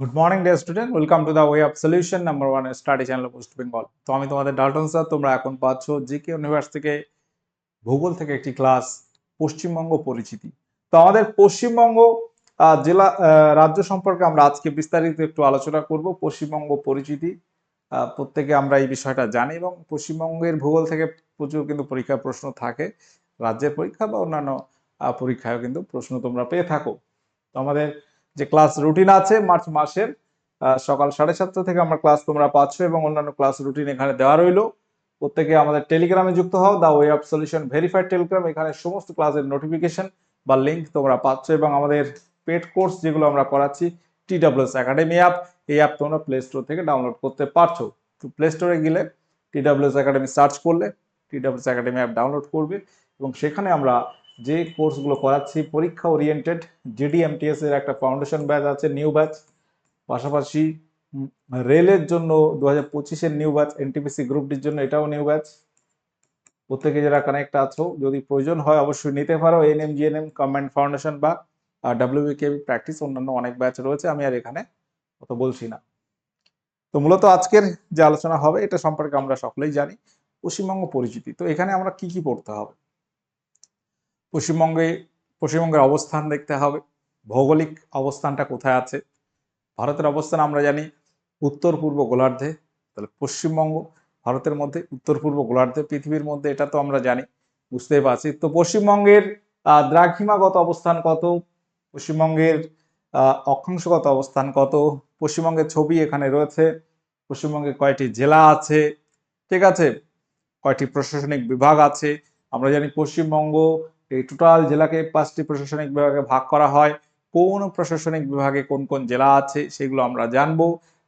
Good morning dear student welcome to the way of solution number one study channel West Bengal তো আমি তোমাদের Dalton sir তোমরা এখন পাচ্ছ জিকে ইউনিভার্স থেকে ভূগোল থেকে একটি ক্লাস পশ্চিমবঙ্গ পরিচিতি। তো আমাদের পশ্চিমবঙ্গ জেলা রাজ্য সম্পর্কে আমরা আজকে বিস্তারিত একটু আলোচনা করব পশ্চিমবঙ্গ পরিচিতি প্রত্যেকে আমরা এই বিষয়টা জানি এবং পশ্চিমবঙ্গের ভূগোল থেকে প্রচুর কিন্তু পরীক্ষার প্রশ্ন থাকে রাজ্যের পরীক্ষা বা অন্যান্য আহ, পরীক্ষায়ও কিন্তু প্রশ্ন তোমরা পেয়ে থাকো। তো আমাদের যে ক্লাস রুটিন আছে মার্চ মাসের সকাল সাড়ে সাতটা থেকে আমরা ক্লাস তোমরা পাচ্ছ এবং অন্যান্য ক্লাস রুটিন এখানে দেওয়া রইল। প্রত্যেকে আমাদের টেলিগ্রামে যুক্ত হও the way of solution verified Telegram এখানে সমস্ত ক্লাসের নোটিফিকেশন বা লিঙ্ক তোমরা পাচ্ছ এবং আমাদের পেড কোর্স যেগুলো আমরা করাচ্ছি টি টিডাব্লিউএস একাডেমি অ্যাপ এই অ্যাপ তোমরা প্লে স্টোর থেকে ডাউনলোড করতে পারছ। তো প্লে স্টোরে গেলে টি টিডাব্লিউএস একাডেমি সার্চ করলে টিডাব্লিউএস একাডেমি অ্যাপ ডাউনলোড করবে এবং সেখানে আমরা যে কোর্সগুলো করাচ্ছি পরীক্ষা ওরিয়েন্টেড জিডিএমটিএস এর একটা ফাউন্ডেশন ব্যাচ আছে নিউ ব্যাচ পাশাপাশি রেলের জন্য দু হাজার পঁচিশের নিউ ব্যাচ এনটিপিসি গ্রুপ ডির জন্য এটাও নিউ ব্যাচ প্রত্যেকে যারা কানেক্ট আছো, যদি প্রয়োজন হয় অবশ্যই নিতে পারো এনএম জিএনএম কমেন্ট ফাউন্ডেশন বা ডাব্লিউবিকেবি প্র্যাকটিস অন্যান্য অনেক ব্যাচ রয়েছে, আমি আর এখানে অত বলছি না। তো মূলত আজকের যে আলোচনা হবে, এটা সম্পর্কে আমরা সকলেই জানি, পশ্চিমবঙ্গ পরিচিতি। তো এখানে আমরা কি কি পড়তে হবে? পশ্চিমবঙ্গে, পশ্চিমবঙ্গের অবস্থান দেখতে হবে, ভৌগোলিক অবস্থানটা কোথায় আছে? ভারতের অবস্থান আমরা জানি উত্তর পূর্ব গোলার্ধে, তাহলে পশ্চিমবঙ্গ ভারতের মধ্যে, উত্তর পূর্ব গোলার্ধে, পৃথিবীর মধ্যে এটা তো আমরা জানি বুঝতেই পারছি। তো পশ্চিমবঙ্গের দ্রাঘিমাগত অবস্থান কত? পশ্চিমবঙ্গের অক্ষাংশগত অবস্থান কত? পশ্চিমবঙ্গের ছবি এখানে রয়েছে পশ্চিমবঙ্গে কয়টি জেলা আছে? ঠিক আছে? কয়টি প্রশাসনিক বিভাগ আছে? আমরা জানি পশ্চিমবঙ্গ এই টোটাল জেলাকে পাঁচটি প্রশাসনিক বিভাগে ভাগ করা হয়। কোন প্রশাসনিক বিভাগে কোন কোন জেলা আছে সেগুলো আমরা জানব।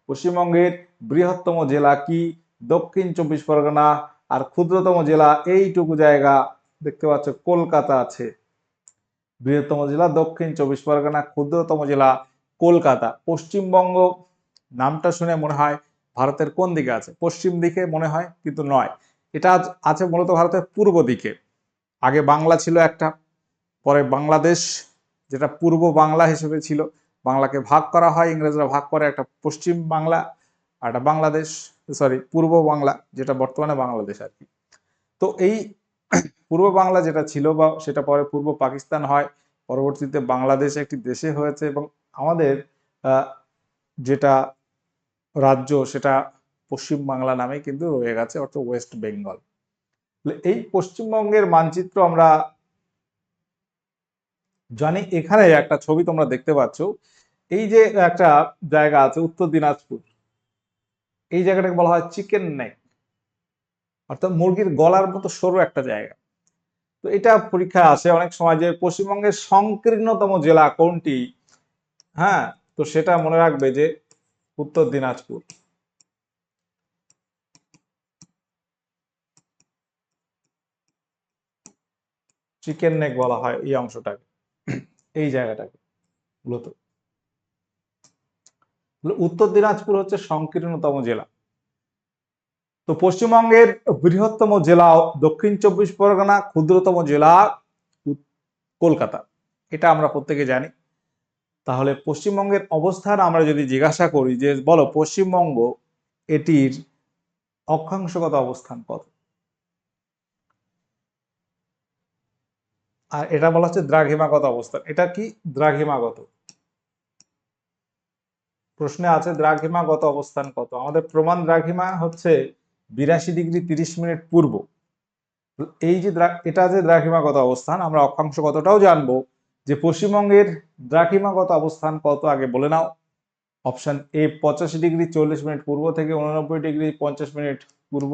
পশ্চিমবঙ্গের বৃহত্তম জেলা কি? দক্ষিণ চব্বিশ পরগনা আর ক্ষুদ্রতম জেলা এইটুকু জায়গা দেখতে পাচ্ছ কলকাতা আছে। বৃহত্তম জেলা দক্ষিণ চব্বিশ পরগনা, ক্ষুদ্রতম জেলা কলকাতা। পশ্চিমবঙ্গ নামটা শুনে মনে হয় ভারতের কোন দিকে আছে? পশ্চিম দিকে মনে হয় কিন্তু নয়। এটা আছে মূলত ভারতের পূর্ব দিকে। আগে বাংলা ছিল একটা, পরে বাংলাদেশ, যেটা পূর্ব বাংলা হিসেবে ছিল। বাংলাকে ভাগ করা হয়, ইংরেজরা ভাগ করে একটা পশ্চিম বাংলা আর একটা বাংলাদেশ সরি পূর্ব বাংলা, যেটা বর্তমানে বাংলাদেশ আর কি। তো এই পূর্ব বাংলা যেটা ছিল বা সেটা পরে পূর্ব পাকিস্তান হয়, পরবর্তীতে বাংলাদেশ একটি দেশে হয়েছে এবং আমাদের যেটা রাজ্য সেটা পশ্চিম বাংলা নামে কিন্তু রয়ে গেছে, অর্থাৎ ওয়েস্ট বেঙ্গল। এই পশ্চিমবঙ্গের মানচিত্র আমরা জানি। এখানে একটা ছবি তোমরা দেখতে পাচ্ছ। এই যে একটা জায়গা আছে উত্তর দিনাজপুর। এই জায়গাটাকে বলা হয় চিকেন নেক। অর্থাৎ মুরগির গলার মতো সরু একটা জায়গা। তো এটা পরীক্ষায় আসে অনেক সময় যে পশ্চিমবঙ্গের সংকীর্ণতম জেলা কোনটি? হ্যাঁ তো সেটা মনে রাখবে যে উত্তর দিনাজপুর। চিকেন নেক বলা হয় এই অংশটাকে, এই জায়গাটাকে মূলত। উত্তর দিনাজপুর হচ্ছে সংকীর্ণতম জেলা। তো পশ্চিমবঙ্গের বৃহত্তম জেলা দক্ষিণ চব্বিশ পরগনা, ক্ষুদ্রতম জেলা কলকাতা। এটা আমরা প্রত্যেকে জানি। তাহলে পশ্চিমবঙ্গের অবস্থান আমরা যদি জিজ্ঞাসা করি যে, বলো পশ্চিমবঙ্গ এটির অক্ষাংশগত অবস্থান কত? আর এটা বলা হচ্ছে দ্রাঘিমাগত অবস্থান। এটা কি দ্রাঘিমাগত? প্রশ্নে আছে দ্রাঘিমাগত অবস্থান কত? আমাদের প্রমাণ দ্রাঘিমা হচ্ছে বিরাশি ডিগ্রি তিরিশ মিনিট পূর্ব। এই যে এটা যে দ্রাঘিমাগত অবস্থান, আমরা অক্ষাংশগতটাও জানব যে পশ্চিমবঙ্গের দ্রাঘিমাগত অবস্থান কত আগে বলে নাও। অপশন এ পঁচাশি ডিগ্রি চল্লিশ মিনিট পূর্ব থেকে উননব্বই ডিগ্রি পঞ্চাশ মিনিট পূর্ব।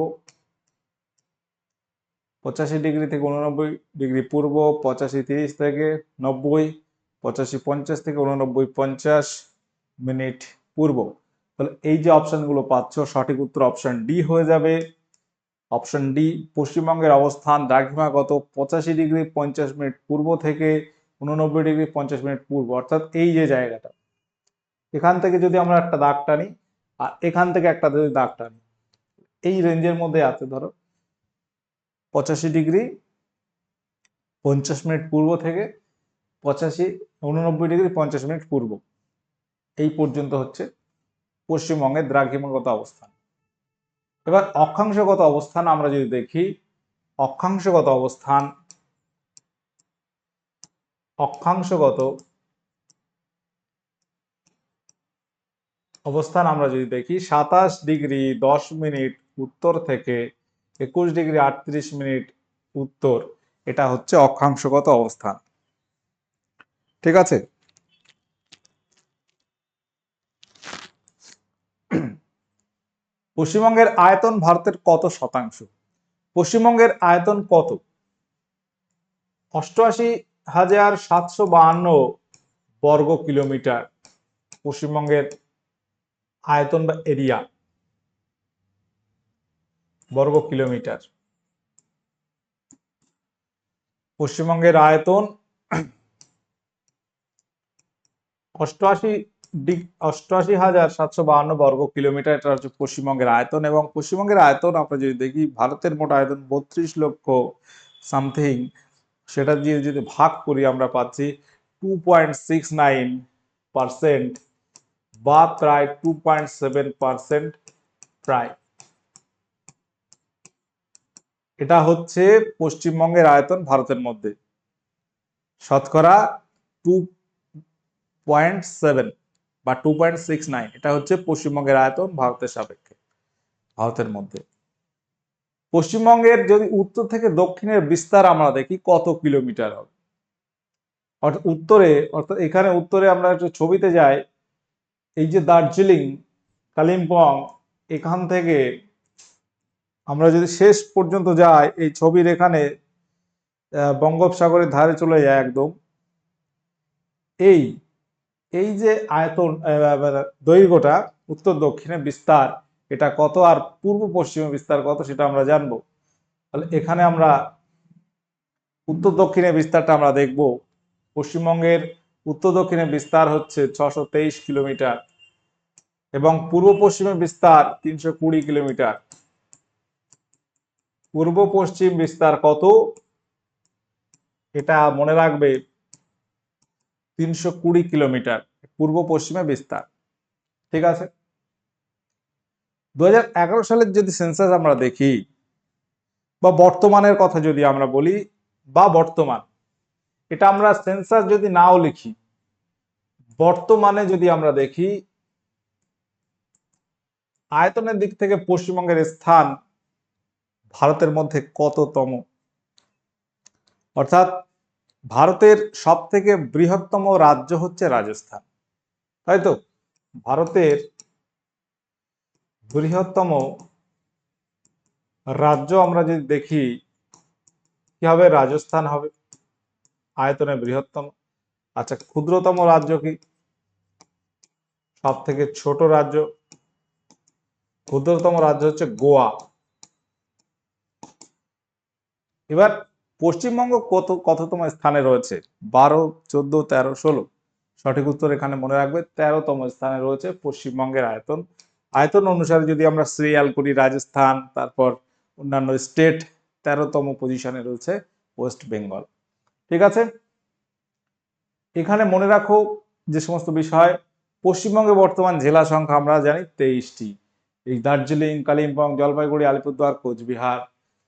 পঁচাশি ডিগ্রি থেকে উননব্বই ডিগ্রি পূর্ব, পঁচাশি তিরিশ থেকে নব্বই, পঁচাশি পঞ্চাশ থেকে উননব্বই পঞ্চাশ মিনিট পূর্ব। তাহলে এই যে অপশানগুলো পাচ্ছ, সঠিক উত্তর অপশান ডি হয়ে যাবে। অপশন ডি পশ্চিমবঙ্গের অবস্থান দ্রাঘিমাগত পঁচাশি ডিগ্রি পঞ্চাশ মিনিট পূর্ব থেকে উননব্বই ডিগ্রি পঞ্চাশ মিনিট পূর্ব, অর্থাৎ এই যে জায়গাটা। এখান থেকে যদি আমরা একটা দাগ টানি আর এখান থেকে একটা যদি দাগ টানি এই রেঞ্জের মধ্যে আছে, ধরো পঁচাশি ডিগ্রি পঞ্চাশ মিনিট পূর্ব থেকে পঁচাশি, উননব্বই ডিগ্রি পঞ্চাশ মিনিট পূর্ব। এই পর্যন্ত হচ্ছে পশ্চিমবঙ্গের দ্রাঘিমাগত অবস্থান। এবার অক্ষাংশগত অবস্থান আমরা যদি দেখি, অক্ষাংশগত অবস্থান অক্ষাংশগত অবস্থান আমরা যদি দেখি, সাতাশ ডিগ্রি দশ মিনিট উত্তর থেকে একুশ ডিগ্রি আটত্রিশ মিনিট উত্তর, এটা হচ্ছে অক্ষাংশগত অবস্থান। ঠিক আছে? পশ্চিমবঙ্গের আয়তন ভারতের কত শতাংশ? পশ্চিমবঙ্গের আয়তন কত? অষ্টআশি হাজার সাতশো বাহান্ন বর্গ কিলোমিটার পশ্চিমবঙ্গের আয়তন বা এরিয়া। বর্গ কিলোমিটার। পশ্চিমবঙ্গের আয়তন অষ্টআশি অষ্টআশি হাজার সাতশো বাহান্ন বর্গ কিলোমিটার। এটা হচ্ছে পশ্চিমবঙ্গের আয়তন এবং পশ্চিমবঙ্গের আয়তন আমরা যদি দেখি, ভারতের মোট আয়তন বত্রিশ লক্ষ সামথিং। সেটা দিয়ে যদি ভাগ করি আমরা পাচ্ছি two point six nine percent বা প্রায় টু পয়েন্ট সেভেন পার্সেন্ট প্রায়। এটা হচ্ছে পশ্চিমবঙ্গের আয়তন ভারতের মধ্যে। শতকরা টু পয়েন্ট সেভেন বা টু পয়েন্ট সিক্স নাইন এটা হচ্ছে পশ্চিমবঙ্গের আয়তন ভারতের সাপেক্ষে, ভারতের মধ্যে। পশ্চিমবঙ্গের যদি উত্তর থেকে দক্ষিণের বিস্তার আমরা দেখি, কত কিলোমিটার হবে? অর্থাৎ উত্তরে, অর্থাৎ এখানে উত্তরে আমরা একটু ছবিতে যাই, এই যে দার্জিলিং, কালিম্পং, এখান থেকে আমরা যদি শেষ পর্যন্ত যাই, এই ছবির এখানে বঙ্গোপসাগরের ধারে চলে যায় একদম। এই এই যে আয়তন দৈর্ঘ্যটা, উত্তর দক্ষিণে বিস্তার, এটা কত আর পূর্ব পশ্চিমে বিস্তার কত সেটা আমরা জানব। তাহলে এখানে আমরা উত্তর দক্ষিণে বিস্তারটা আমরা দেখব। পশ্চিমবঙ্গের উত্তর দক্ষিণে বিস্তার হচ্ছে ছশো কিলোমিটার এবং পূর্ব পশ্চিমে বিস্তার তিনশো কুড়ি কিলোমিটার। পূর্ব পশ্চিম বিস্তার কত? এটা মনে রাখবে তিনশো কুড়ি কিলোমিটার, পূর্ব পশ্চিমে বিস্তার। ঠিক আছে? দু হাজার এগারো সালের যদি সেন্সাস আমরা দেখি, বা বর্তমানের কথা যদি আমরা বলি, বা বর্তমান, এটা আমরা সেন্সাস যদি নাও লিখি, বর্তমানে যদি আমরা দেখি, আয়তনের দিক থেকে পশ্চিমবঙ্গের স্থান ভারতের মধ্যে কততম? অর্থাৎ ভারতের সব থেকে বৃহত্তম রাজ্য হচ্ছে রাজস্থান। তাই তো? ভারতের বৃহত্তম রাজ্য আমরা যদি দেখি, কি হবে? রাজস্থান হবে। আয়তনে বৃহত্তম। আচ্ছা ক্ষুদ্রতম রাজ্য কি? সব থেকে ছোট রাজ্য। ক্ষুদ্রতম রাজ্য হচ্ছে গোয়া। এবার পশ্চিমবঙ্গ কত, কততম স্থানে রয়েছে? বারো, চোদ্দ, তেরো, ষোলো। সঠিক উত্তর এখানে মনে রাখবে, তেরোতম স্থানে রয়েছে পশ্চিমবঙ্গের আয়তন। আয়তন অনুসারে যদি আমরা সিরিয়াল করি, রাজস্থান, তারপর অন্যান্য স্টেট, তেরোতম পজিশনে রয়েছে ওয়েস্ট বেঙ্গল। ঠিক আছে? এখানে মনে রাখো যে সমস্ত বিষয়, পশ্চিমবঙ্গে বর্তমান জেলা সংখ্যা আমরা জানি তেইশটি। এই দার্জিলিং, কালিম্পং, জলপাইগুড়ি, আলিপুরদুয়ার, কোচবিহার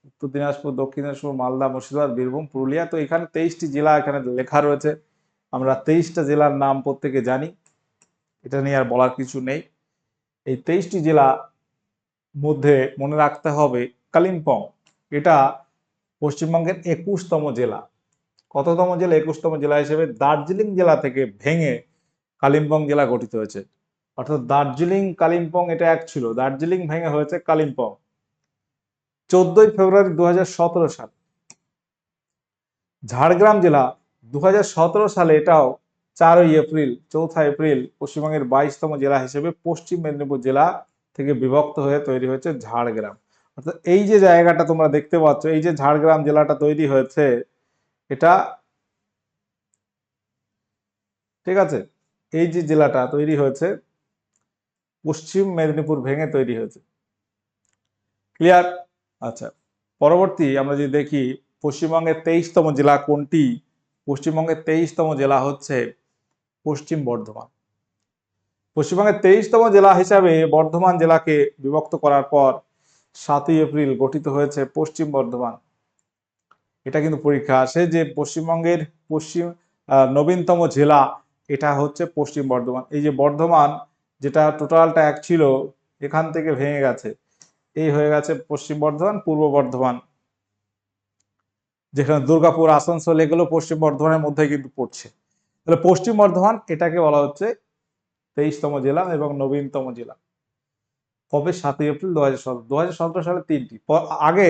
উত্তর দিনাজপুর, দক্ষিণ দিনাজপুর, মালদা, মুর্শিদাবাদ, বীরভূম, পুরুলিয়া। তো এখানে তেইশটি জেলা এখানে লেখা রয়েছে। আমরা তেইশটা জেলার নাম প্রত্যেকে জানি। এটা নিয়ে আর বলার কিছু নেই। এই তেইশটি জেলা মধ্যে মনে রাখতে হবে কালিম্পং। এটা পশ্চিমবঙ্গের একুশতম জেলা। কততম জেলা? একুশতম জেলা হিসেবে দার্জিলিং জেলা থেকে ভেঙে কালিম্পং জেলা গঠিত হয়েছে। অর্থাৎ দার্জিলিং কালিম্পং এটা এক ছিল। দার্জিলিং ভেঙে হয়েছে কালিম্পং। চোদ্দই ফেব্রুয়ারি দু হাজার সতেরো সাল। ঝাড়গ্রাম জেলা দুহাজার সতেরো সালে এটাও চারই এপ্রিল, চৌঠা এপ্রিল পশ্চিমবঙ্গের বাইশতম জেলা হিসেবে পশ্চিম মেদিনীপুর জেলা থেকে বিভক্ত হয়ে তৈরি হয়েছে ঝাড়গ্রাম। অর্থাৎ এই যে জায়গাটা তোমরা দেখতে পাচ্ছ, এই যে ঝাড়গ্রাম জেলাটা তৈরি হয়েছে, এটা ঠিক আছে? এই যে জেলাটা তৈরি হয়েছে, পশ্চিম মেদিনীপুর ভেঙে তৈরি হয়েছে। ক্লিয়ার আচ্ছা পরবর্তী আমরা যদি দেখি, পশ্চিমবঙ্গের তেইশতম জেলা কোনটি? পশ্চিমবঙ্গের তেইশতম জেলা হচ্ছে পশ্চিম বর্ধমান। পশ্চিমবঙ্গের তেইশতম জেলা হিসাবে বর্ধমান জেলাকে বিভক্ত করার পর সাতই এপ্রিল গঠিত হয়েছে পশ্চিম বর্ধমান। এটা কিন্তু পরীক্ষা আসে যে পশ্চিমবঙ্গের পশ্চিম নবীনতম জেলা এটা হচ্ছে পশ্চিম বর্ধমান। এই যে বর্ধমান, যেটা টোটালটা এক ছিল, এখান থেকে ভেঙে গেছে। এই হয়ে গেছে পশ্চিম বর্ধমান, পূর্ব বর্ধমান। যেখানে দুর্গাপুর, আসানসোল, এগুলো পশ্চিম বর্ধমানের মধ্যে কিন্তু পড়ছে। তাহলে পশ্চিম বর্ধমান, এটাকে বলা হচ্ছে তেইশতম জেলা এবং নবীনতম জেলা। কবে? সাতই এপ্রিল দু হাজার সতেরো সালে তিনটি। আগে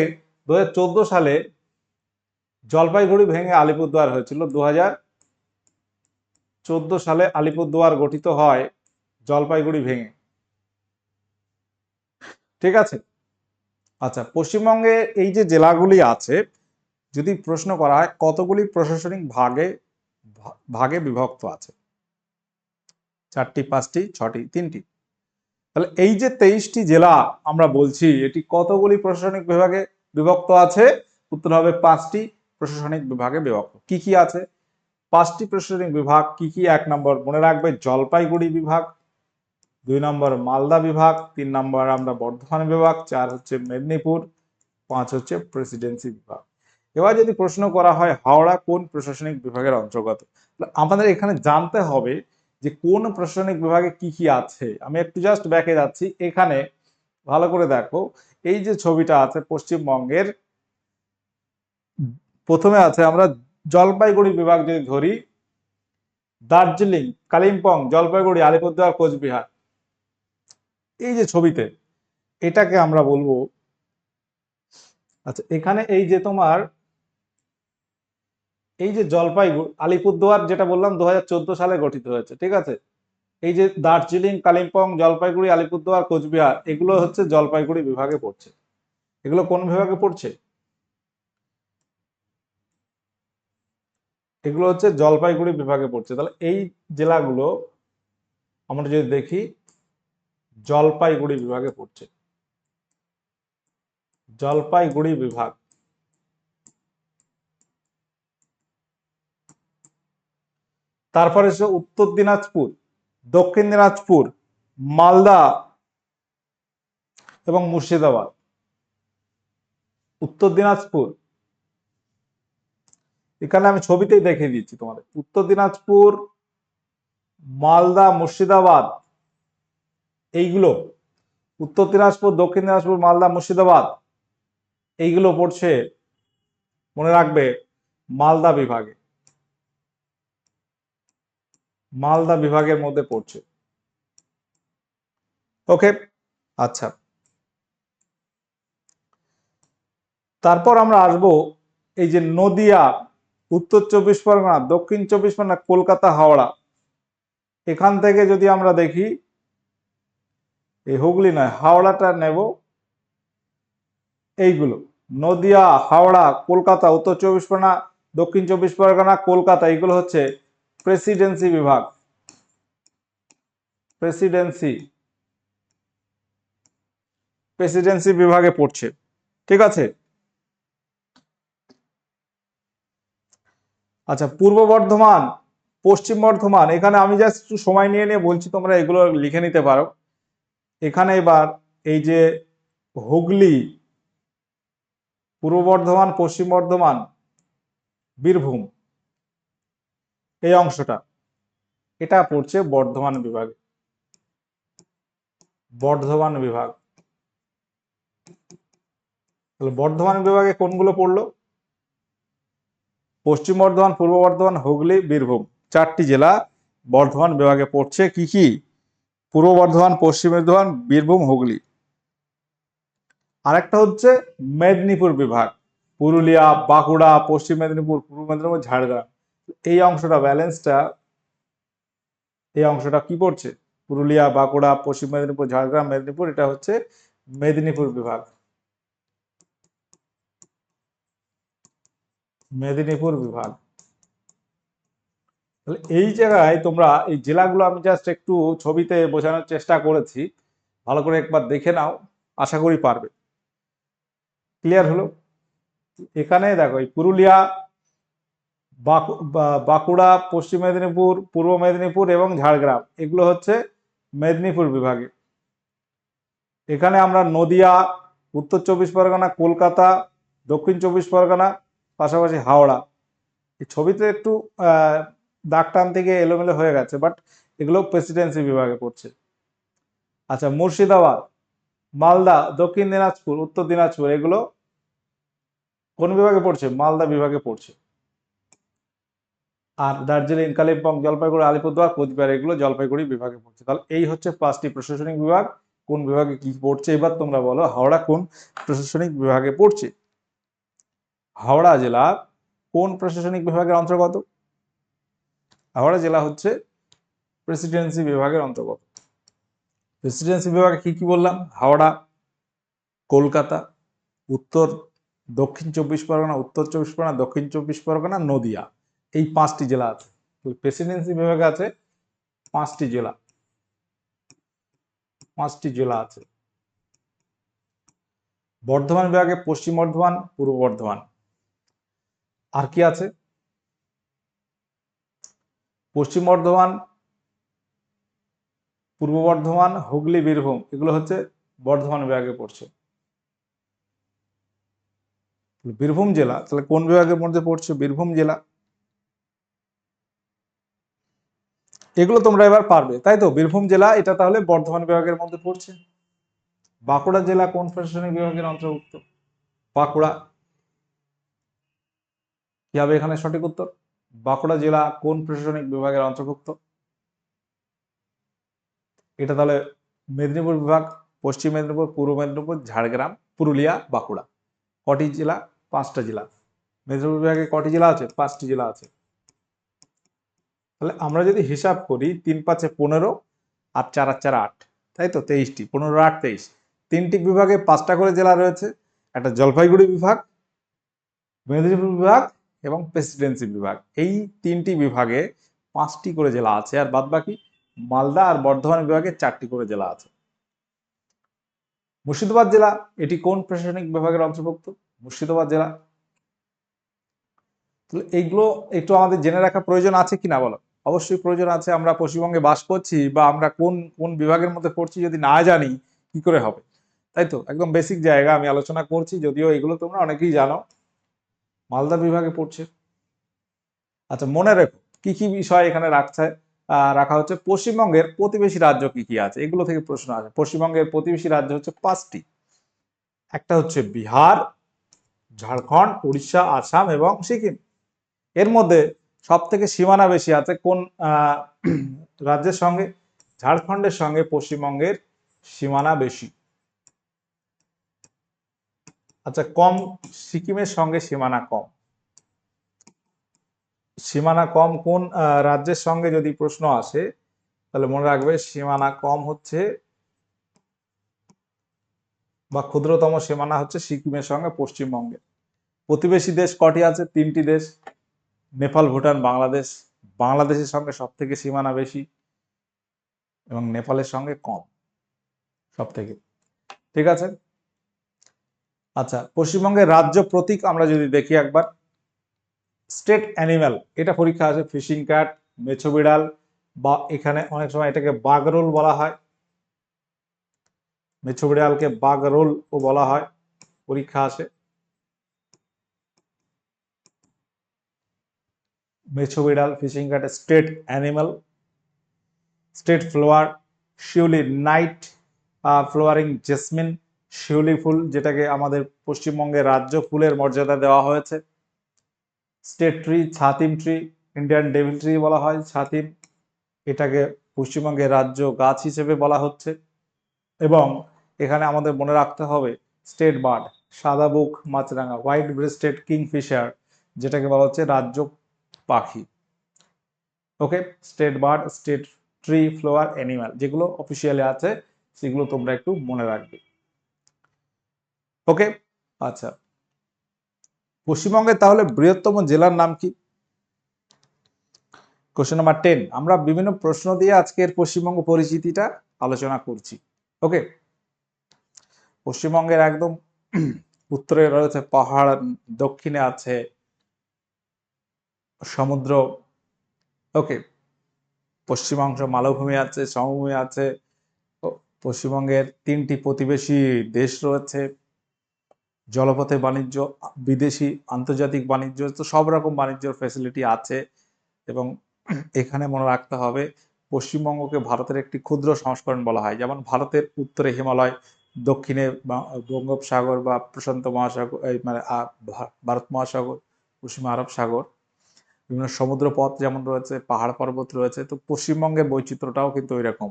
দু চোদ্দ সালে জলপাইগুড়ি ভেঙে আলিপুরদুয়ার হয়েছিল। দু হাজার চোদ্দ সালে আলিপুরদুয়ার গঠিত হয় জলপাইগুড়ি ভেঙে। ঠিক আছে? আচ্ছা পশ্চিমবঙ্গে এই যে জেলাগুলি আছে, যদি প্রশ্ন করা হয়, কতগুলি প্রশাসনিক ভাগে ভাগে বিভক্ত আছে? চারটি, পাঁচটি, ছটি, তিনটি। তাহলে এই যে তেইশটি জেলা আমরা বলছি, এটি কতগুলি প্রশাসনিক বিভাগে বিভক্ত আছে? উত্তর হবে পাঁচটি প্রশাসনিক বিভাগে বিভক্ত। কি কি আছে? পাঁচটি প্রশাসনিক বিভাগ কি কি? এক নম্বর মনে রাখবে, জলপাইগুড়ি বিভাগ দুই নম্বর মালদা বিভাগ, তিন নম্বর আমরা বর্ধমান বিভাগ, চার হচ্ছে মেদিনীপুর, পাঁচ হচ্ছে প্রেসিডেন্সি বিভাগ। এবার যদি প্রশ্ন করা হয়, হাওড়া কোন প্রশাসনিক বিভাগের অন্তর্গত? আমাদের এখানে জানতে হবে যে কোন প্রশাসনিক বিভাগে কি কি আছে। আমি একটু জাস্ট ব্যাকে যাচ্ছি। এখানে ভালো করে দেখো, এই যে ছবিটা আছে পশ্চিমবঙ্গের, প্রথমে আছে আমরা জলপাইগুড়ি বিভাগ যদি ধরি, দার্জিলিং, কালিম্পং, জলপাইগুড়ি, আলিপুরদুয়ার, কোচবিহার। এই যে ছবিতে এটাকে আমরা বলব আচ্ছা এখানে এই যে তোমার, এই যে জলপাইগুড়ি আলিপুরদুয়ার যেটা বললাম দু হাজার চোদ্দ সালে গঠিত হয়েছে, ঠিক আছে? এই যে দার্জিলিং, কালিম্পং, জলপাইগুড়ি, আলিপুরদুয়ার, কোচবিহার, এগুলো হচ্ছে জলপাইগুড়ি বিভাগে পড়ছে। এগুলো কোন বিভাগে পড়ছে? এগুলো হচ্ছে জলপাইগুড়ি বিভাগে পড়ছে। তাহলে এই জেলাগুলো আমরা যদি দেখি জলপাইগুড়ি বিভাগে পড়ছে। জলপাইগুড়ি বিভাগ। তারপরে এসে উত্তর দিনাজপুর, দক্ষিণ দিনাজপুর, মালদা এবং মুর্শিদাবাদ। উত্তর দিনাজপুর। এখানে আমি ছবিতেই দেখিয়ে দিচ্ছি তোমাদের। উত্তর দিনাজপুর, মালদা, মুর্শিদাবাদ এইগুলো, উত্তর দিনাজপুর, দক্ষিণ দিনাজপুর, মালদা, মুর্শিদাবাদ, এইগুলো পড়ছে, মনে রাখবে, মালদা বিভাগে। মালদা বিভাগের মধ্যে পড়ছে। ওকে আচ্ছা। তারপর আমরা আসব, এই যে নদিয়া, উত্তর চব্বিশ পরগনা, দক্ষিণ চব্বিশ পরগনা, কলকাতা, হাওড়া। এখান থেকে যদি আমরা দেখি এই হুগলি নয়, হাওড়াটা নেব। এইগুলো। নদিয়া, হাওড়া, কলকাতা, উত্তর চব্বিশ পরগনা, দক্ষিণ চব্বিশ পরগনা, কলকাতা এগুলো হচ্ছে প্রেসিডেন্সি বিভাগ। প্রেসিডেন্সি। প্রেসিডেন্সি বিভাগে পড়ছে। ঠিক আছে? আচ্ছা পূর্ব বর্ধমান, পশ্চিম বর্ধমান, এখানে আমি জাস্ট একটু সময় নিয়ে নিয়ে বলছি, তোমরা এগুলো লিখে নিতে পারো। এখানে এবার এই যে হুগলি, পূর্ব বর্ধমান, পশ্চিম বর্ধমান, বীরভূম, এই অংশটা, এটা পড়ছে বর্ধমান বিভাগে। বর্ধমান বিভাগ। তাহলে বর্ধমান বিভাগে কোনগুলো পড়ল? পশ্চিম বর্ধমান, পূর্ব বর্ধমান, হুগলি, বীরভূম, চারটি জেলা বর্ধমান বিভাগে পড়ছে। কি কি? পূর্ব বর্ধমান, পশ্চিম বর্ধমান, বীরভূম, হুগলি। আরেকটা হচ্ছে মেদিনীপুর বিভাগ। পুরুলিয়া, বাঁকুড়া, পশ্চিম মেদিনীপুর, পূর্ব মেদিনীপুর, ঝাড়গ্রাম। এই অংশটা, ব্যালেন্সটা, এই অংশটা কি পড়ছে? পুরুলিয়া, বাঁকুড়া, পশ্চিম মেদিনীপুর, ঝাড়গ্রাম, মেদিনীপুর, এটা হচ্ছে মেদিনীপুর বিভাগ। মেদিনীপুর বিভাগ। তাহলে এই জায়গায় তোমরা এই জেলাগুলো আমি জাস্ট একটু ছবিতে বোঝানোর চেষ্টা করেছি। ভালো করে একবার দেখে নাও, আশা করি পারবে। ক্লিয়ার হলো? এখানে দেখো, এই পুরুলিয়া বাঁকুড়া, পশ্চিম মেদিনীপুর, পূর্ব মেদিনীপুর এবং ঝাড়গ্রাম, এগুলো হচ্ছে মেদিনীপুর বিভাগে। এখানে আমরা নদিয়া, উত্তর চব্বিশ পরগনা, কলকাতা, দক্ষিণ চব্বিশ পরগনা, পাশাপাশি হাওড়া। এই ছবিতে একটু দাগ টান থেকে এলোমেলো হয়ে গেছে বাট এগুলো প্রেসিডেন্সি বিভাগে পড়ছে। আচ্ছা মুর্শিদাবাদ, মালদা, দক্ষিণ দিনাজপুর, উত্তর দিনাজপুর, এগুলো কোন বিভাগে পড়ছে? মালদা বিভাগে পড়ছে। আর দার্জিলিং, কালিম্পং, জলপাইগুড়ি, আলিপুরদুয়ার, কোচবিহার, এগুলো জলপাইগুড়ি বিভাগে পড়ছে। তাহলে এই হচ্ছে পাঁচটি প্রশাসনিক বিভাগ। কোন বিভাগে কি পড়ছে এবার তোমরা বলো, হাওড়া কোন প্রশাসনিক বিভাগে পড়ছে? হাওড়া জেলা কোন প্রশাসনিক বিভাগের অন্তর্গত? হাওড়া জেলা হচ্ছে প্রেসিডেন্সি বিভাগের অন্তর্গত। প্রেসিডেন্সি বিভাগে কি কি বললাম? হাওড়া, কলকাতা, উত্তর, দক্ষিণ চব্বিশ পরগনা, উত্তর চব্বিশ পরগনা, দক্ষিণ চব্বিশ পরগনা, নদিয়া। এই পাঁচটি জেলা আছে। প্রেসিডেন্সি বিভাগে আছে পাঁচটি জেলা। পাঁচটি জেলা আছে। বর্ধমান বিভাগে পশ্চিম বর্ধমান, পূর্ব বর্ধমান। আর কি আছে? পশ্চিম বর্ধমান, পূর্ব বর্ধমান, হুগলি, বীরভূম, এগুলো হচ্ছে বর্ধমান বিভাগে পড়ছে। বীরভূম জেলা, তাহলে কোন বিভাগের মধ্যে পড়ছে? বীরভূম জেলা। এগুলো তোমরা এবার পারবে, তাই তো? বীরভূম জেলা, এটা তাহলে বর্ধমান বিভাগের মধ্যে পড়ছে। বাঁকুড়া জেলা কোন প্রশাসনিক বিভাগের অন্তর্ভুক্ত? বাঁকুড়া। কি হবে এখানে সঠিক উত্তর? বাঁকুড়া জেলা কোন প্রশাসনিক বিভাগের অন্তর্ভুক্ত? এটা তাহলে মেদিনীপুর বিভাগ, পশ্চিম মেদিনীপুর, পূর্ব মেদিনীপুর, ঝাড়গ্রাম, পুরুলিয়া, বাঁকুড়া। কটি জেলা? পাঁচটা জেলা। মেদিনীপুর বিভাগে কটি জেলা আছে? পাঁচটি জেলা আছে। তাহলে আমরা যদি হিসাব করি, তিন পাঁচে পনেরো আর চার আর চার আট, তাই তো? তেইশটি, পনেরো, আট, তেইশ। তিনটি বিভাগে পাঁচটা করে জেলা রয়েছে। একটা জলপাইগুড়ি বিভাগ, মেদিনীপুর বিভাগ এবং প্রেসিডেন্সি বিভাগ। এই তিনটি বিভাগে পাঁচটি করে জেলা আছে আর বাদ বাকি মালদা আর বর্ধমান বিভাগে চারটি করে জেলা আছে। মুর্শিদাবাদ জেলা, এটি কোন প্রশাসনিক বিভাগের অন্তর্ভুক্ত? মুর্শিদাবাদ জেলা। তাহলে এইগুলো একটু আমাদের জেনে রাখা প্রয়োজন আছে কিনা বলো? অবশ্যই প্রয়োজন আছে। আমরা পশ্চিমবঙ্গে বাস করছি বা আমরা কোন কোন বিভাগের মধ্যে পড়ছি যদি না জানি কি করে হবে? তাই তো? একদম বেসিক জায়গা আমি আলোচনা করছি, যদিও এগুলো তোমরা অনেকেই জানো। মালদা বিভাগে পড়ছে। আচ্ছা মনে রেখো, কি কি বিষয় এখানে রাখছে রাখা হচ্ছে? পশ্চিমবঙ্গের প্রতিবেশী রাজ্য কি কি আছে? এগুলো থেকে প্রশ্ন আছে পশ্চিমবঙ্গের প্রতিবেশী রাজ্য হচ্ছে পাঁচটি। একটা হচ্ছে বিহার, ঝাড়খণ্ড, উড়িষ্যা, আসাম এবং সিকিম। এর মধ্যে সব থেকে সীমানা বেশি আছে কোন রাজ্যের সঙ্গে? ঝাড়খণ্ডের সঙ্গে পশ্চিমবঙ্গের সীমানা বেশি। আচ্ছা কম সিকিমের সঙ্গে সীমানা কম। সীমানা কম কোন রাজ্যের সঙ্গে যদি প্রশ্ন আসে, তাহলে মনে রাখবে সীমানা কম হচ্ছে বা ক্ষুদ্রতম সীমানা হচ্ছে সিকিমের সঙ্গে পশ্চিমবঙ্গের প্রতিবেশী দেশ কটি আছে? তিনটি দেশ। নেপাল, ভুটান, বাংলাদেশ। বাংলাদেশের সঙ্গে সব থেকে সীমানা বেশি এবং নেপালের সঙ্গে কম সব থেকে ঠিক আছে? আচ্ছা পশ্চিমবঙ্গের রাজ্য প্রতীক আমরা যদি দেখি একবার, স্টেট অ্যানিম্যাল, এটা পরীক্ষা আছে ফিশিং ক্যাট, মেছো বিড়াল, বা এখানে অনেক সময় এটাকে বাগরোল বলা হয়। মেছো বিড়ালকে বাগরোল ও বলা হয়, পরীক্ষা আসে মেছো বিড়াল, fishing cat, state animal, state flower, শিউলি নাইট ফ্লোয়ারিং জেসমিন শিউলি ফুল যেটাকে আমাদের পশ্চিমবঙ্গের রাজ্য ফুলের মর্যাদা দেওয়া হয়েছে। স্টেট ট্রি, ছাতিম ট্রি, ইন্ডিয়ান ডেভিল ট্রি বলা হয় ছাতিম। এটাকে পশ্চিমবঙ্গের রাজ্য গাছ হিসেবে বলা হচ্ছে। এবং এখানে আমাদের মনে রাখতে হবে, স্টেট বার্ড, সাদা বুক, মাছরাঙা, হোয়াইট ব্রেস্টেড কিংফিশার, যেটাকে বলা হচ্ছে রাজ্য পাখি। Okay, state bird, state tree, flower animal যেগুলো অফিসিয়ালি আছে, সেগুলো তোমরা একটু মনে রাখবে। ওকে? আচ্ছা। পশ্চিমবঙ্গের তাহলে বৃহত্তম জেলার নাম কি? কোশ্চেন নাম্বার টেন আমরা বিভিন্ন প্রশ্ন দিয়ে আজকের পশ্চিমবঙ্গ পরিচিতিটা আলোচনা করছি। ওকে? পশ্চিমবঙ্গের একদম উত্তরে রয়েছে পাহাড়, দক্ষিণে আছে সমুদ্র। ওকে? পশ্চিমাংশ মালভূমি আছে, সমভূমি আছে। পশ্চিমবঙ্গের তিনটি প্রতিবেশী দেশ রয়েছে। জলপথে বাণিজ্য, বিদেশি আন্তর্জাতিক বাণিজ্য, তো সব রকম বাণিজ্যর ফেসিলিটি আছে এবং এখানে মনে রাখতে হবে পশ্চিমবঙ্গকে ভারতের একটি ক্ষুদ্র সংস্করণ বলা হয়। যেমন ভারতের উত্তরে হিমালয়, দক্ষিণে বঙ্গোপসাগর বা প্রশান্ত মহাসাগর মানে ভারত মহাসাগর, পশ্চিম আরব সাগর। বিভিন্ন সমুদ্র পথ যেমন রয়েছে, পাহাড় পর্বত রয়েছে, তো পশ্চিমবঙ্গের বৈচিত্র্যটাও কিন্তু ওই রকম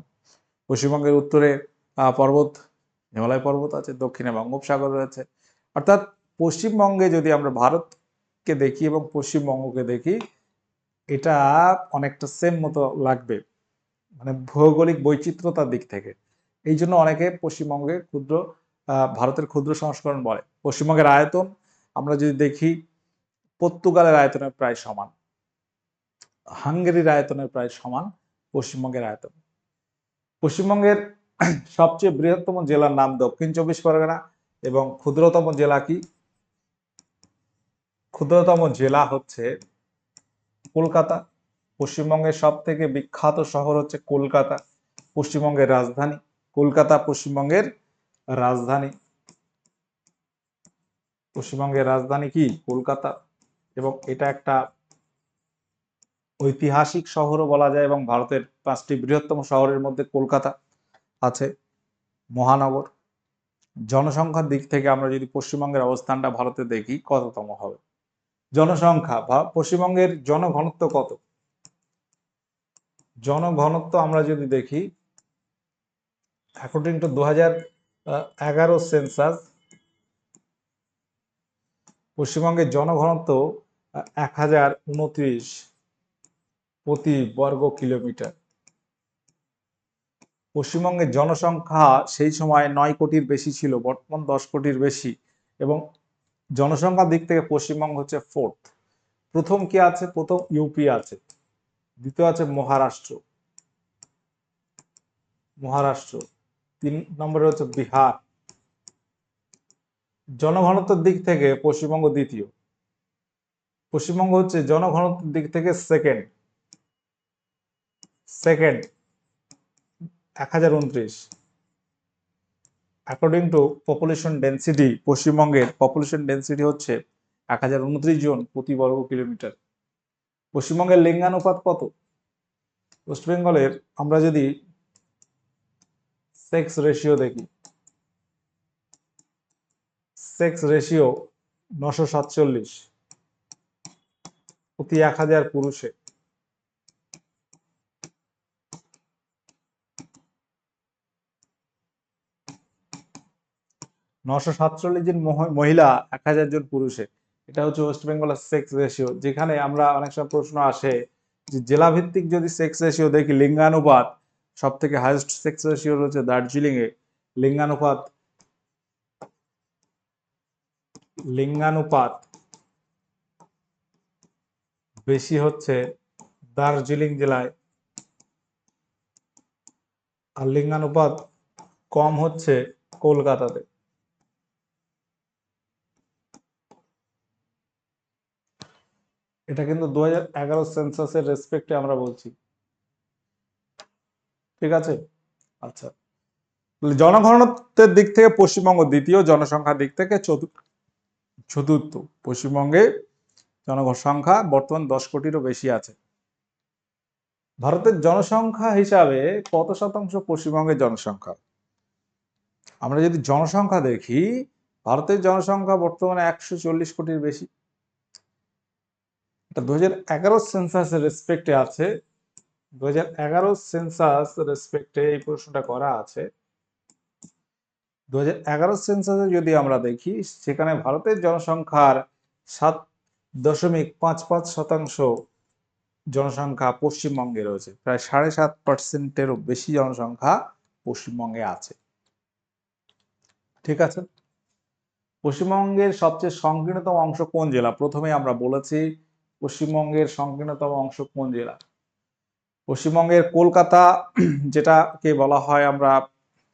পশ্চিমবঙ্গের উত্তরে পর্বত, হিমালয় পর্বত আছে, দক্ষিণে বঙ্গোপসাগর রয়েছে অর্থাৎ পশ্চিমবঙ্গে যদি আমরা ভারতকে দেখি এবং পশ্চিমবঙ্গকে দেখি, এটা অনেকটা সেম মতো লাগবে মানে ভৌগোলিক বৈচিত্র্যতার দিক থেকে। এই জন্য অনেকে পশ্চিমবঙ্গে ক্ষুদ্র ভারতের ক্ষুদ্র সংস্করণ বলে। পশ্চিমবঙ্গের আয়তন, আমরা যদি দেখি, পর্তুগালের আয়তনের প্রায় সমান, হাঙ্গেরির আয়তনের প্রায় সমান পশ্চিমবঙ্গের আয়তন। পশ্চিমবঙ্গের সবচেয়ে বৃহত্তম জেলার নাম দক্ষিণ চব্বিশ পরগনা এবং ক্ষুদ্রতম জেলা কি? ক্ষুদ্রতম জেলা হচ্ছে কলকাতা। পশ্চিমবঙ্গের সব থেকে বিখ্যাত শহর হচ্ছে কলকাতা, পশ্চিমবঙ্গের রাজধানী, কলকাতা, পশ্চিমবঙ্গের রাজধানী। পশ্চিমবঙ্গের রাজধানী কি? কলকাতা। এবং এটা একটা ঐতিহাসিক শহরও বলা যায় এবং ভারতের পাঁচটি বৃহত্তম শহরের মধ্যে কলকাতা আছে, মহানগর। জনসংখ্যার দিক থেকে আমরা যদি পশ্চিমবঙ্গের অবস্থানটা ভারতে দেখি, কততম হবে? জনসংখ্যা বা পশ্চিমবঙ্গের জনঘনত্ব কত? জনঘনত্ব আমরা যদি দেখি অ্যাকর্ডিং টু দু হাজার এগারো সেন্সাস পশ্চিমবঙ্গের জনঘনত্ব এক হাজার উনত্রিশ প্রতি বর্গ কিলোমিটার। পশ্চিমবঙ্গের জনসংখ্যা সেই সময় নয় কোটির বেশি ছিল, বর্তমান দশ কোটির বেশি এবং জনসংখ্যার দিক থেকে পশ্চিমবঙ্গ হচ্ছে ফোর্থ প্রথম কি আছে? প্রথম ইউপি আছে, দ্বিতীয় আছে মহারাষ্ট্র। মহারাষ্ট্র, তিন নম্বরে হচ্ছে বিহার। জনঘনত্বের দিক থেকে পশ্চিমবঙ্গ দ্বিতীয়। পশ্চিমবঙ্গ হচ্ছে জনঘনত্বের দিক থেকে সেকেন্ড সেকেন্ড এক হাজার উনত্রিশ অ্যাকর্ডিং টু পপুলেশন ডেন্সিটি পশ্চিমবঙ্গের পপুলেশন ডেন্সিটি হচ্ছে এক হাজার উনত্রিশ জন প্রতি বর্গ কিলোমিটার। পশ্চিমবঙ্গের লিঙ্গানুপাত কত? ওয়েস্ট বেঙ্গলের আমরা যদি সেক্স রেশিও দেখি সেক্স রেশিও নশো সাতচল্লিশ প্রতি এক হাজার পুরুষে। নশো সাতচল্লিশ জন মহ- মহিলা এক হাজার জন পুরুষে। এটা হচ্ছে ওয়েস্ট বেঙ্গলের সেক্স রেশিও যেখানে আমরা অনেক সময় প্রশ্ন আসে যে জেলা ভিত্তিক যদি সেক্স রেশিও দেখি, লিঙ্গানুপাত সব থেকে হাইয়েস্ট সেক্স রেশিও রয়েছে দার্জিলিং এ লিঙ্গানুপাত লিঙ্গানুপাত বেশি হচ্ছে দার্জিলিং জেলায়। আর লিঙ্গানুপাত কম হচ্ছে কলকাতাতে। এটা কিন্তু দু হাজার এগারো সেন্সাসের রেসপেক্টে আমরা বলছি। ঠিক আছে? আচ্ছা। জনঘনত্বের দিক থেকে পশ্চিমবঙ্গ দ্বিতীয়, জনসংখ্যার দিক থেকে চতুর্থ চতুর্থ। পশ্চিমবঙ্গে জনসংখ্যা বর্তমান দশ কোটিরও বেশি আছে। ভারতের জনসংখ্যা হিসাবে কত শতাংশ পশ্চিমবঙ্গের জনসংখ্যা? আমরা যদি জনসংখ্যা দেখি, ভারতের জনসংখ্যা বর্তমানে একশো চল্লিশ কোটির বেশি। এটা দু সেন্সাসের রেসপেক্টে আছে। দু হাজার এগারো সেন্সাস রেসপেক্টে এই প্রশ্নটা করা আছে। দু হাজার এগারো সেন্সাসে যদি আমরা দেখি, সেখানে ভারতের জনসংখ্যার সাত দশমিক পাঁচ পাঁচ শতাংশ জনসংখ্যা পশ্চিমবঙ্গে রয়েছে। প্রায় সাড়ে সাত পার্সেন্টেরও বেশি জনসংখ্যা পশ্চিমবঙ্গে আছে। ঠিক আছে? পশ্চিমবঙ্গের সবচেয়ে সংকীর্ণতম অংশ কোন জেলা? প্রথমে আমরা বলেছি পশ্চিমবঙ্গের সংকীর্ণতম অংশ কোন জেলা পশ্চিমবঙ্গের কলকাতা, যেটাকে বলা হয় আমরা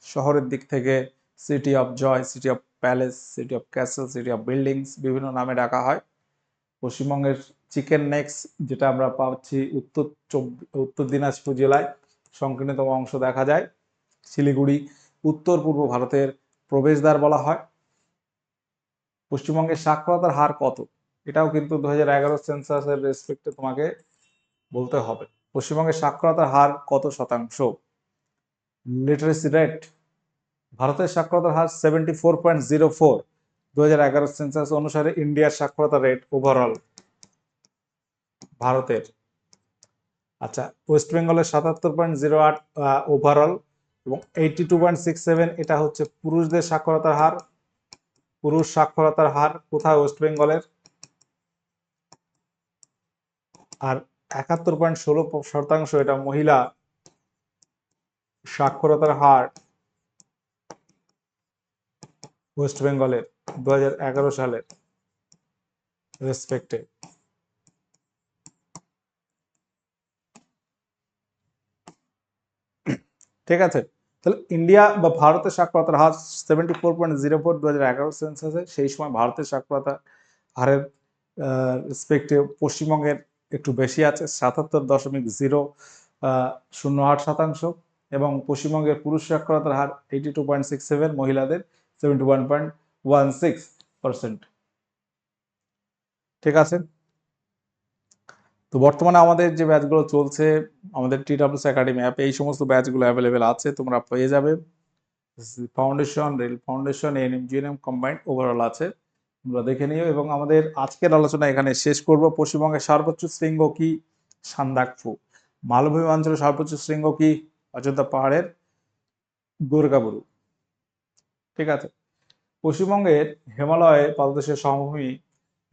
শহরের দিক থেকে city of joy city of palace city of castle city of buildings বিভিন্ন নামে ডাকা হয়। পশ্চিমবঙ্গের চিকেন নেক্স যেটা আমরা পাচ্ছি উত্তর উত্তর দিনাজপুর জেলায়, সংকীর্ণতম অংশ দেখা যায়। শিলিগুড়ি, উত্তর পূর্ব ভারতের প্রবেশদ্বার বলা হয়। পশ্চিমবঙ্গের সাক্ষরতার হার কত? এটাও কিন্তু দু হাজার এগারো সেন্সাসের রেসপেক্টে তোমাকে বলতে হবে। পশ্চিমবঙ্গের সাক্ষরতার হার কত শতাংশ? লিটারেসি রেট ভারতের সাক্ষরতার হার seventy four point zero four দু হাজার এগারো সেন্সাস অনুসারে ইন্ডিয়ার সাক্ষরতা রেট ওভারঅল ভারতের। আচ্ছা ওয়েস্ট বেঙ্গলের সাতাত্তর পয়েন্ট জিরো আট ওভারঅল এবং eighty two point six seven এটা হচ্ছে পুরুষদের সাক্ষরতার হার। পুরুষ সাক্ষরতার হার কোথায়? ওয়েস্ট বেঙ্গলের আর একাত্তর পয়েন্ট ষোলো শতাংশ এটা মহিলা সাক্ষরতার হার ওয়েস্ট বেঙ্গলের দু হাজার এগারো সালের রেসপেক্টে ঠিক আছে? তাহলে ইন্ডিয়া বা ভারতের সাক্ষরতার হার seventy four point zero four দু হাজার এগারো সেন্সাসে সেই সময় ভারতের সাক্ষরতা হারের রেসপেক্টে পশ্চিমবঙ্গের একটু বেশি আছে, সাতাত্তর দশমিক জিরো শূন্য আট শতাংশ এবং পশ্চিমবঙ্গের পুরুষ সাক্ষরতার হার eighty two point six seven মহিলাদের seventy one point one six percent ঠিক আছে? তো বর্তমানে আমাদের যে ব্যাচগুলো চলছে, আমাদের টি ডাব্লিউস একাডেমি অ্যাপে এই সমস্ত ব্যাচগুলো অ্যাভেলেবেল আছে, তোমরা পেয়ে যাবে। Foundation rail foundation NM GNM combined overall আছে। তোমরা দেখে নিও এবং আমাদের আজকের আলোচনা এখানে শেষ করব। পশ্চিমবঙ্গের সর্বোচ্চ শৃঙ্গ কি? সান্দাকফু। মালভূমি অঞ্চলের সর্বোচ্চ শৃঙ্গ কি? অযোধ্যা পাহাড়ের দুর্গাবুরু ঠিক আছে? পশ্চিমবঙ্গের হিমালয় পাদদেশের সমভূমি,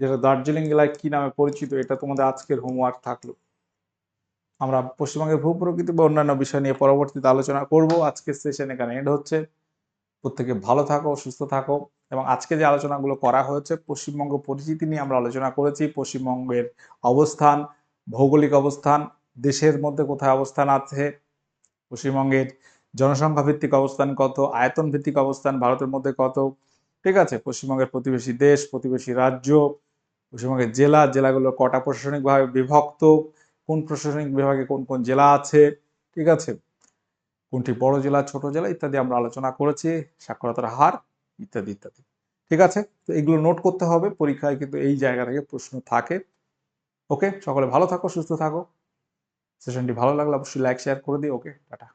যেটা দার্জিলিং জেলায় কি নামে পরিচিত, এটা তোমাদের আজকের হোমওয়ার্ক থাকল। আমরা পশ্চিমবঙ্গের ভূপ্রকৃতি বা অন্যান্য বিষয় নিয়ে পরবর্তীতে আলোচনা করব। আজকের সেশন এখানে এন্ড হচ্ছে। প্রত্যেকে ভালো থাকো, সুস্থ থাকো। এবং আজকে যে আলোচনাগুলো করা হয়েছে, পশ্চিমবঙ্গ পরিচিতি নিয়ে আমরা আলোচনা করেছি। পশ্চিমবঙ্গের অবস্থান, ভৌগোলিক অবস্থান, দেশের মধ্যে কোথায় অবস্থান আছে, পশ্চিমবঙ্গের জনসংখ্যা ভিত্তিক অবস্থান কত, আয়তন ভিত্তিক অবস্থান ভারতের মধ্যে কত, ঠিক আছে? পশ্চিমবঙ্গের প্রতিবেশী দেশ, প্রতিবেশী রাজ্য, পশ্চিমবঙ্গের জেলা, জেলাগুলো কটা প্রশাসনিকভাবে বিভক্ত, কোন প্রশাসনিক বিভাগে কোন কোন জেলা আছে, ঠিক আছে? কোনটি বড় জেলা, ছোট জেলা ইত্যাদি আমরা আলোচনা করেছি, সাক্ষরতার হার ইত্যাদি ইত্যাদি। ঠিক আছে? তো এগুলো নোট করতে হবে, পরীক্ষায় কিন্তু এই জায়গা থেকে প্রশ্ন থাকে। ওকে সকলে ভালো থাকো, সুস্থ থাকো। সেশনটি ভালো লাগলে অবশ্যই লাইক শেয়ার করে দিও। ওকে টাটা